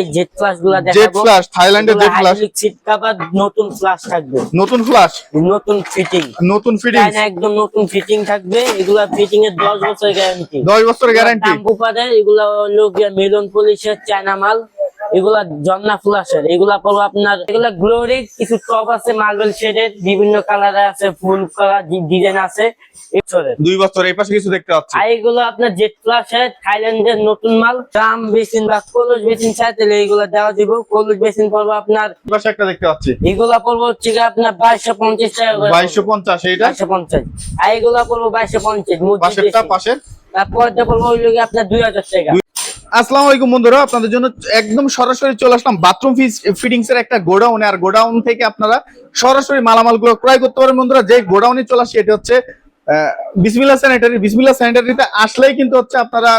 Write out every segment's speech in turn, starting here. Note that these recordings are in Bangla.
এই জেট ফ্লাশগুলো জেট দেখাবো। ফ্লাশ থাইল্যান্ডের জেট ফ্লাশ সিট কভার নতুন ফ্লাশ থাকবে। নতুন ফ্লাশ নতুন ফিটিং নতুন ফিটিং একদম নতুন ফিটিং থাকবে। এগুলা ফিটিং এর দশ বছর গ্যারান্টি দশ বছরের গ্যারান্টি দাম এগুলা হলো গিয়া মিলন পুলিশের চায়না মাল। এগুলা জন্না ফ্লাশের এগুলা পড়ব আপনার এগুলা গ্লোরি কিছু টপ আছে মার্বেল শেডের বিভিন্ন কালারে আছে ফুল কালার ডিজাইন আছে। দুই বছর এই পাশে কিছু দেখতে পাচ্ছি। আর এগুলো আপনার জেট ফ্লাশের থাইল্যান্ডের নতুন মাল ড্রাম বেসিন বা কলস বেসিন এইগুলো দেওয়া দিব কলস বেসিন পড়ব আপনার এই পাশে একটা দেখতে পাচ্ছি। এগুলা পড়ব হচ্ছে আপনার বাইশশো পঞ্চাশ টাকা বাইশশো পঞ্চাশ এইটা? বাইশশো পঞ্চাশ। আর এগুলা পড়ব বাইশশো পঞ্চাশ পাশেরটা পাশের? তারপরটা পড়ব ওই আপনার দুই হাজার টাকা। আসসালামু আলাইকুম বন্ধুরা আপনাদের জন্য একদম সরাসরি চলে আসলাম বাথরুম ফিটিংস এর একটা গোডাউনে আর গোডাউন থেকে আপনারা সরাসরি মালামালগুলো ক্রয় করতে পারেন বন্ধুরা। যে গোডাউনে চলে আসছে এটা হচ্ছে আহ, বিসমিল্লাহ স্যানিটারি বিসমিল্লাহ স্যানিটারিতে আসলেই কিন্তু হচ্ছে আপনারা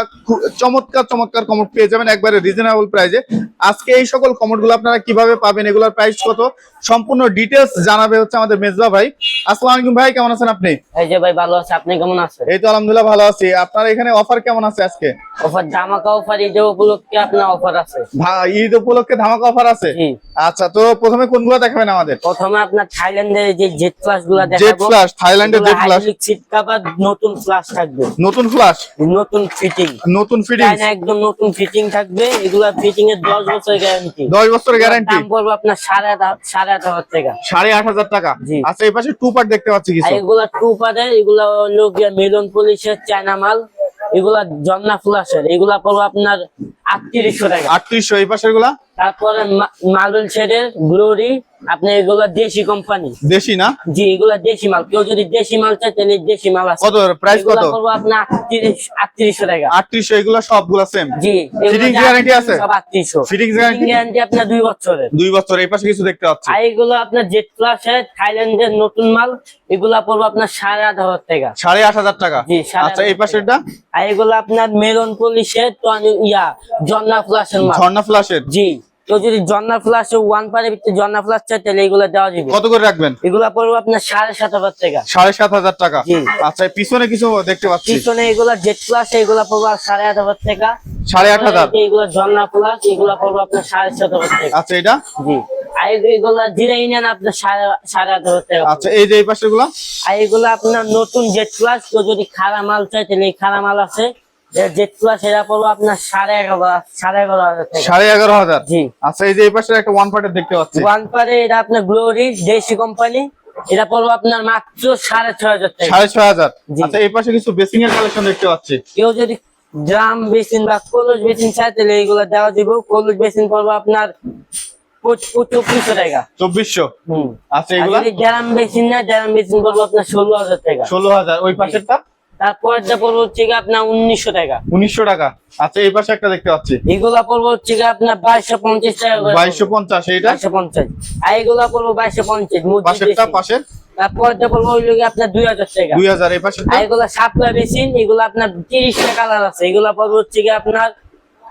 চমৎকার চমৎকার কমোড পেয়ে যাবেন একবারে রিজনেবল প্রাইজে আজকে এই সকল কমোডগুলো আপনারা কীভাবে পাবেন এগুলোর প্রাইস কত সম্পূর্ণ ডিটেলস জানাবে হচ্ছে আমাদের মেজবা ভাই। আসসালামু আলাইকুম ভাই কেমন আছেন আপনি? এই যে ভাই ভালো আছে। আপনি কেমন আছেন? এই তো আলহামদুলিল্লাহ ভালো আছি। আপনার এখানে অফার কেমন আছে আজকে? অফার ধামাকা অফার ঈদ উপলক্ষে আপনার অফার আছে। ঈদ উপলক্ষে ধামাকা অফার আছে? আচ্ছা তো প্রথমে কোনগুলো দেখাবেন আমাদের? প্রথমে আপনার থাইল্যান্ডের যে জেট ফ্লাশগুলা জেট দেখাবো। ফ্লাশ থাইল্যান্ডের জেট ফ্লাশ। সিট কভার নতুন ফ্লাশ থাকবে। নতুন ফ্লাশ? নতুন ফিটিং। নতুন ফিটিং? একদম নতুন ফিটিং থাকবে। এগুলা ফিটিং এর দশ বছর গ্যারান্টি দশ বছরের গ্যারান্টি দাম পড়বে আপনার হাজার টাকা। টাকা। আচ্ছা এই পাশে টু পার্ট দেখতে পাচ্ছি কিছু। এগুলা টু এগুলা হলো মিলন পুলিশের চায়না মাল। এগুলা জন্না ফুল আসে এগুলা পড়ব আপনার আটত্রিশশো টাকা। আটত্রিশশো এই পাশেরগুলা তারপরে মার্বেল শেডের গ্লোরি আপনি এগুলা দেশি কোম্পানি দেশি না? জি এগুলা দেশি মাল। কেউ যদি দেশি মাল চায় তাহলে দেশি মাল আছে। কত প্রাইস কত এগুলা পড়ব আপনার আটত্রিশ টাকা। আটত্রিশশো এগুলো সবগুলা সেম জি Fitting guarantee আছে? সব আটত্রিশশো। Fitting guarantee? গ্যারান্টি আপনার দুই বছরের। দুই বছর এই পাশে কিছু দেখতে পাচ্ছি। আর এগুলো আপনার জেট ফ্লাশের থাইল্যান্ডের নতুন মাল এগুলা পড়ব আপনার সাড়ে আট হাজার টাকা। সাড়ে আট হাজার টাকা? জি, আচ্ছা এই পাশেরটা? আর এগুলো আপনার মেরন পুলিশের টনি- ইয়া জন্না ফ্লাশের মাল। ঝর্ণা ফ্লাশের জি। কেউ যদি জন্না ফ্লাশ ওয়ান পারে ভিতরে জন্না ফ্লাশ চায় তাহলে এগুলো দেওয়া যাবে। কত করে রাখবেন? এগুলা পড়ব আপনার সাড়ে সাত হাজার টাকা। সাড়ে সাত হাজার টাকা? আচ্ছা পিছনে কিছু দেখতে পাচ্ছি। পিছনে এগুলা জেট ফ্লাশ এগুলা পড়ব সাড়ে আট হাজার টাকা। সাড়ে আট হাজার? এগুলো জন্না ফ্লাশ এগুলা পড়ব আপনার সাড়ে সাত হাজার টাকা। আচ্ছা এটা জি। আচ্ছা এই যে এই পাশেরগুলা এগুলো আপনার নতুন জেট ক্লাস তো যদি খারা মাল চাই তাহলে এই খারা মাল আছে। জেট ফ্লাশ এরা পড়ব আপনার সাড়ে এগারো সাড়ে এগারো হাজার সাড়ে এগারো হাজার? জি। আচ্ছা এই যে এই পাশে একটা ওয়ান পার্টের দেখতে পাচ্ছি। ওয়ান এটা আপনার গ্লোরি দেশি কোম্পানি এটা পড়ব আপনার মাত্র সাড়ে ছয় হাজার সাড়ে ছয় হাজার। আচ্ছা এই পাশে কিছু বেসিং এর কালেকশন দেখতে পাচ্ছি। কেউ যদি ড্রাম বেসিন বা কলস বেসিন চাই তাহলে এইগুলো দেওয়া দিব। কলস বেসিন পড়ব আপনার চব্বিশশো টাকা। চব্বিশশো? হম। আচ্ছা এগুলা? ড্রাম বেসিন না ড্রাম বেসিন পড়ব আপনার ষোলো হাজার টাকা। ষোলো হাজার। ওই পাশেরটা? তারপরটা পড়ব হচ্ছে আপনার উনিশশো টাকা। উনিশশো টাকা। আচ্ছা এই পাশে একটা দেখতে পাচ্ছি। এগুলা পড়ব হচ্ছে আপনার বাইশশো পঞ্চাশ টাকা বাইশশো পঞ্চাশ এইটা? বাইশশো পঞ্চাশ। আর এগুলা পড়ব বাইশশো পঞ্চাশ মসজিদ পাশেরটা বেসিন। পাশের? তারপরটা পড়ব ওই লোক আপনার দুই হাজার টাকা। দুই হাজার এই পাশেরটা? এগুলা সাপ্লাই বেসিন এগুলো আপনার তিরিশটা কালার আছে। এগুলা পড়ব হচ্ছে গিয়ে আপনার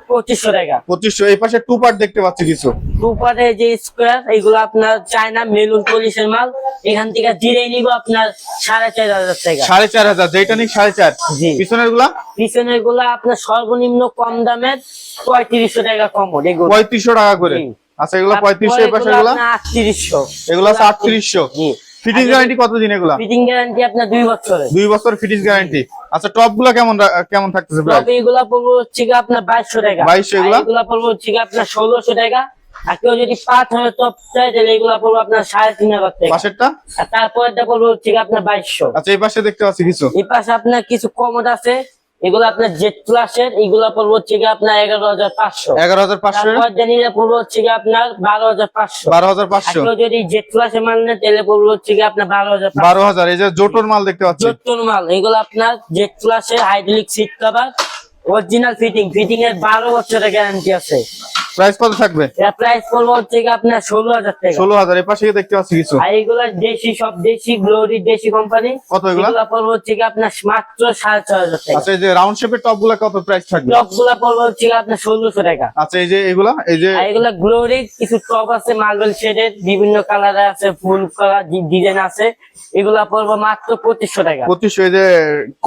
পঁচিশশো টাকা। পঁচিশশো এই পাশে টু পার্ট দেখতে পাচ্ছি কিছু। দুপারে যে স্কোয়ার এগুলো আপনার চায়না মেলুন পলিশের মাল। এখান থেকে জিরে নিব আপনার সাড়ে চার হাজার টাকা। সাড়ে চার হাজার যেটা নিক সাড়ে চার। জি। পিছনেরগুলা? পিছনেরগুলা আপনার সর্বনিম্ন কম দামের পঁয়ত্রিশশো টাকা কম পঁয়ত্রিশশো টাকা করে। আচ্ছা এগুলা পঁয়ত্রিশশো এই পাশে গুলা? আটত্রিশশো। এগুলা আটত্রিশশো। ফিটিং গ্যারান্টি কত দিন এগুলা? ফিটিং গ্যারান্টি আপনার দুই বছর দুই বছর ফিটিং গ্যারান্টি আচ্ছা টপগুলো কেমন কেমন থাকতেছে প্রায় টপ এগুলা পড়ব হচ্ছে আপনার বাইশশো টাকা। 2200 এগুলা? এগুলা পড়ব হচ্ছে আপনার ষোলোশো টাকা। আর কেউ যদি পাঁচ হয় টপ চাই তাহলে এগুলা পড়ব আপনার সাড়ে তিন হাজার টাকা। পাশেরটা? আর তারপরটা পড়ব হচ্ছে আপনার বাইশশো। আচ্ছা এই পাশে দেখতে পাচ্ছি কিছু। এই পাশে আপনার কিছু কমোড আছে। এগুলো আপনার জেড ক্লাসের এগুলো পড়ব হচ্ছে গিয়ে আপনার এগারো হাজার পাঁচশো। এগারো হাজার পাঁচশো? জানিয়ে পড়ব হচ্ছে গিয়ে আপনার বারো হাজার পাঁচশো। বারো হাজার পাঁচশো? যদি জেড ক্লাসের মাল নেয় তাহলে পড়ব হচ্ছে গিয়ে আপনার বারো হাজার বারো হাজার এই যে জোটোর মাল দেখতে পাচ্ছি। চোদ্দ মাল এগুলো আপনার জেড ক্লাসের hydraulic seat cover original fitting fitting এর বারো বছরের গ্যারান্টি আছে। প্রাইস কত থাকবে? প্রাইস পড়ব হচ্ছে গিয়ে আপনার ষোলো হাজার টাকা। ষোলো হাজার এই পাশে দেখতে পাচ্ছি কিছু। আর এগুলো দেশি সব দেশি গ্লোরি দেশি কোম্পানি কত এগুলা? এগুলো পড়ব হচ্ছে গিয়ে আপনার মাত্র সাড়ে ছয় হাজার টাকা। আচ্ছা এই যে রাউন্ড শেপের টপগুলা কত প্রাইস থাকবে? টপগুলা পড়ব হচ্ছে গিয়ে আপনার ষোলোশো টাকা। আচ্ছা এই যে এগুলা এই যে এগুলা গ্লোরি কিছু টপ আছে মার্বেল শেডের বিভিন্ন কালারে আছে ফুল কালার ডিজাইন আছে। এগুলা পড়ব মাত্র পঁচিশশো টাকা। পঁচিশশো এই যে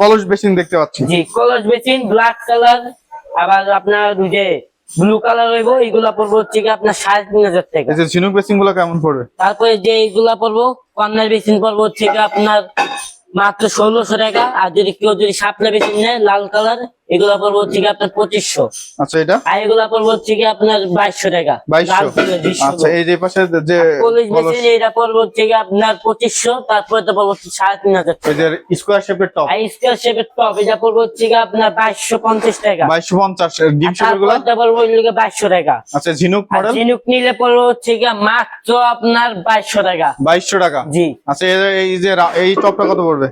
কলস বেসিন দেখতে পাচ্ছি। জি কলস বেসিন ব্ল্যাক কালার আবার আপনার যে ব্লু কালার হইব এগুলা পড়ব হচ্ছে কি আপনার সাড়ে তিন হাজার টাকা। এই ঝিনুক বেসিংগুলো কেমন পড়বে? তারপরে যে এইগুলা পড়ব কর্নার বেসিন পড়ব হচ্ছে কি আপনার মাত্র ষোলোশো টাকা আর যদি কেউ যদি সাপলা বেসিন নেয় লাল কালার এগুলা পড়ব হচ্ছে কি আপনার পঁচিশশো। আচ্ছা এটা? আর এগুলা পড়ব হচ্ছে কি আপনার বাইশশো টাকা। আচ্ছা এই যে পাশে যে কলেজ এটা পড়ব হচ্ছে কি আপনার পঁচিশশো তারপরে তো পড়ব হচ্ছে সাড়ে তিন হাজার স্কোয়ার শেপের টপ। আর স্কোয়ার শেপের টপ এটা পড়ব হচ্ছে কি আপনার বাইশশো পঞ্চাশ টাকা। বাইশশো পঞ্চাশ ডিম শেপের পড়ব বাইশশো টাকা। আচ্ছা ঝিনুক মডেল ঝিনুক নিলে পড়ব হচ্ছে কি মাত্র আপনার বাইশশো টাকা। বাইশশো টাকা? জি। আচ্ছা এই- যে এই টপটা কত পড়বে?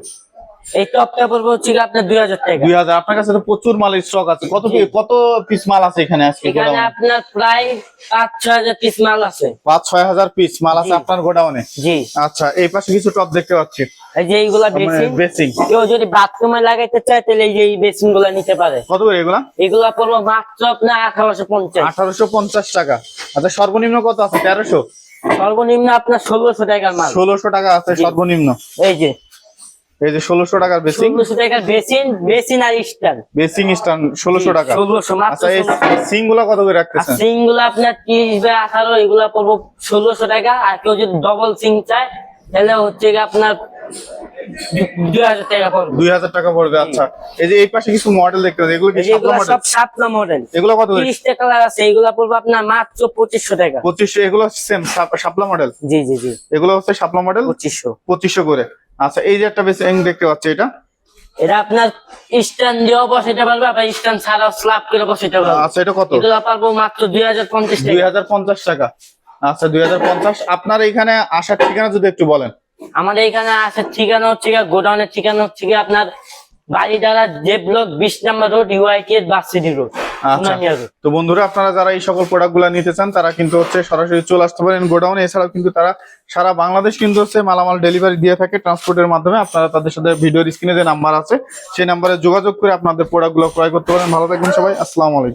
এই টপটা পড়ব হচ্ছে আপনার দুই হাজার টাকা। দুই হাজার। আপনার কাছে তো প্রচুর মালের স্টক আছে। কত কত পিস মাল আছে এখানে আজকে এখানে আপনার প্রায় পাঁচ ছ হাজার পিস মাল আছে। পাঁচ ছয় হাজার পিস মাল আছে। আপনার গোডাউনে? জি। আচ্ছা এই পাশে কিছু টপ দেখতে পাচ্ছি। এই যে এইগুলা বেসিন বেসিং কেউ যদি বাথরুমে লাগাইতে চায় তাহলে এই যে এই বেসিনগুলা নিতে পারে। কত করে এগুলা? এগুলা পড়ব মাত্র আপনার আঠারোশো পঞ্চাশ। আঠারোশো পঞ্চাশ টাকা। আচ্ছা সর্বনিম্ন কত আছে? তেরোশো? সর্বনিম্ন আপনার ষোলোশো টাকার মাল। ষোলোশো টাকা আছে সর্বনিম্ন। এই যে এই যে ষোলোশো টাকার বেসিং টাকার বেসিন বেসিন আর বেসিং স্ট্যান্ড ষোলোশো টাকা। আচ্ছা এই সিংগুলা কত করে রাখতেছেন? সিংগুলো আপনার তিরিশ বাই আঠারো এগুলা পড়ব ষোলোশো টাকা। আর কেউ যদি ডবল সিং চায় তাহলে হচ্ছে আপনার দুই হাজার টাকা পড়বে আচ্ছা। এই যে এই পাশে কিছু মডেল দেখতে পাচ্ছি এগুলো যে মডেল সব সাতটা মডেল এগুলো কত আছে এগুলা পড়বে আপনার মাত্র পঁচিশশো টাকা। পঁচিশশো এগুলো সেম শাপলা মডেল জি জি জি। এগুলো হচ্ছে মডেল পঁচিশশো। পঁচিশশো করে। আচ্ছা এই যে একটা বেশ দেখতে পাচ্ছি এটা। এটা আপনার স্ট্যান্ড দিয়েও বসাইতে পারবে আবার স্ট্যান্ড ছাড়াও স্ল্যাব করে বসাইতে পারবে আচ্ছা এটা কত? এটা পারব মাত্র দুই হাজার পঞ্চাশ দুই টাকা হাজার পঞ্চাশ টাকা। আচ্ছা দুই হাজার পঞ্চাশ। আপনার এখানে আসার ঠিকানা যদি একটু বলেন। আমাদের এখানে আসার ঠিকানা হচ্ছে গোডাউনের ঠিকানা হচ্ছে গিয়ে আপনার বাড়ি দ্বারা যে বিশ number road UIT bus road আচ্ছা। তো বন্ধুরা আপনারা যারা এই সকল প্রোডাক্টগুলা নিতে চান তারা কিন্তু হচ্ছে সরাসরি চলে আসতে পারেন গোডাউনে। এছাড়াও কিন্তু তারা সারা বাংলাদেশ কিন্তু হচ্ছে মালামাল ডেলিভারি দিয়ে থাকে ট্রান্সপোর্টের মাধ্যমে। আপনারা তাদের সাথে ভিডিওর স্ক্রিনে যে নাম্বার আছে সেই নাম্বারে যোগাযোগ করে আপনাদের প্রোডাক্টগুলো ক্রয় করতে পারেন। ভালো থাকবেন সবাই। আসসালামু আলাইকুম।